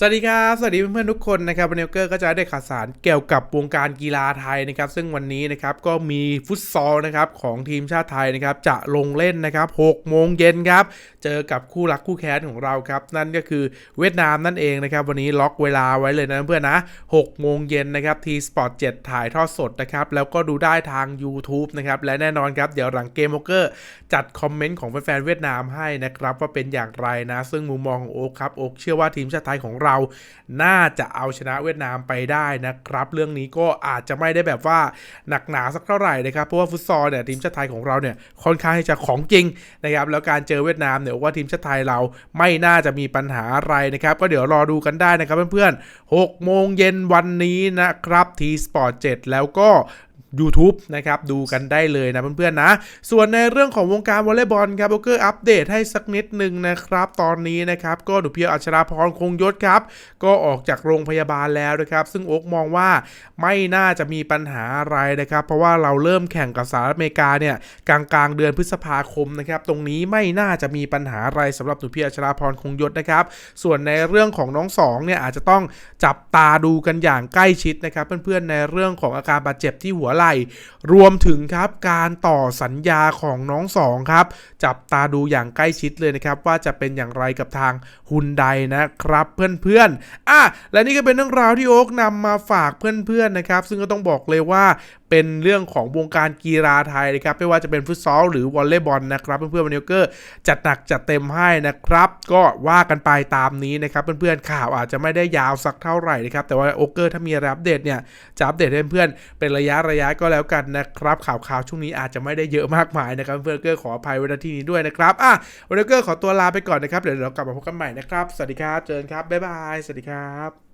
สวัสดีครับ สวัสดีเพื่อนๆทุกคนนะครับวันนี้เกอร์ก็จะได้ข่าวสารเกี่ยวกับวงการกีฬาไทยนะครับ ซึ่งวันนี้นะครับก็มีฟุตซอลนะครับของทีมชาติไทยนะครับจะลงเล่นนะครับ6โมงเย็นครับ เจอกับคู่รักคู่แค้นของเราครับ นั่นก็คือเวียดนามนั่นเองนะครับ วันนี้ล็อกเวลาไว้เลยนะเพื่อนนะ6โมงเย็นนะครับทีสปอร์ต7ถ่ายทอดสดนะครับ แล้วก็ดูได้ทาง YouTube นะครับ และแน่นอนครับ เดี๋ยวหลังเกมโอเกอร์จัดคอมเมนต์ของแฟนๆเวียดนามให้นะครับว่าเป็นอย่างไรนะ ซึ่งมุมมองของโอ๊คครับโอ๊คเชื่อว่าทีมชาติไทยของเราน่าจะเอาชนะเวียดนามไปได้นะครับ เรื่องนี้ก็อาจจะไม่ได้แบบว่าหนักหนาสักเท่าไหร่นะครับ เพราะว่าฟุตซอลเนี่ยทีมชาติไทยของเราเนี่ยค่อนข้างที่จะของจริงนะครับ แล้วการเจอเวียดนามเนี่ยว่าทีมชาติไทยเราไม่น่าจะมีปัญหาอะไรนะครับ ก็เดี๋ยวรอดูกันได้นะครับเพื่อนๆ6โมงเย็นวันนี้นะครับทีสปอร์ต7แล้วก็ YouTube นะครับดูกันได้เลยนะเพื่อนๆนะ ส่วนในเรื่องของวงการวอลเลย์บอลครับโบเกอร์อัปเดตให้สักนิดหนึ่งนะครับ ตอนนี้นะครับ ก็หนูเพียวอัชราพรคงยศครับ ก็ออกจากโรงพยาบาลแล้วนะครับ ซึ่งโอ๊กมองว่าไม่น่าจะมีปัญหาอะไรนะครับ เพราะว่าเราเริ่มแข่งกับสหรัฐอเมริกาเนี่ยกลางกลางๆเดือนพฤษภาคมนะครับ ตรงนี้ไม่น่าจะมีปัญหาอะไรสำหรับหนูเพียวอัชราพรคงยศนะครับ ส่วนในเรื่องของน้องสองเนี่ยอาจจะต้องจับตาดูกันอย่างใกล้ชิดนะครับ เพื่อนๆในเรื่องของอาการบาดเจ็บที่หัวลัย รวมถึงครับการต่อสัญญาของน้องสองครับ จับตาดูอย่างใกล้ชิดเลยนะครับ ว่าจะเป็นอย่างไรกับทางฮุนไดนะครับเพื่อนๆอะและนี่ก็เป็นเรื่องราวที่โอ๊กนำมาฝากเพื่อนๆนะครับ ซึ่งก็ต้องบอกเลยว่าเป็นเรื่องของวงการกีฬาไทยนะครับไม่ว่าจะเป็นฟุตซอลหรือวอลเลย์บอลนะครับเพื่อนๆวันนี้เกอร์จัดหนักจัดเต็มให้นะครับ ก็ว่ากันไปตามนี้นะครับเพื่อนๆข่าวอาจจะไม่ได้ยาวสักเท่าไหร่นะครับแต่ว่าโอเกอร์ถ้ามีอะไรอัปเดตเนี่ยจะอัปเดตให้เพื่อนๆเป็นระยะระยะก็แล้วกันนะครับ ข่าวข่าวช่วงนี้อาจจะไม่ได้เยอะมากมายนะครับเพื่อนๆเกอร์ขออภัยไว้ณที่นี้ด้วยนะครับอะวันนี้เกอร์ขอตัวลาไปก่อนนะครับเดี๋ยวเรากลับมาพบกันใหม่นะครับสวัสดีครับเจอกันครับบ๊ายบายสวัสดีครับ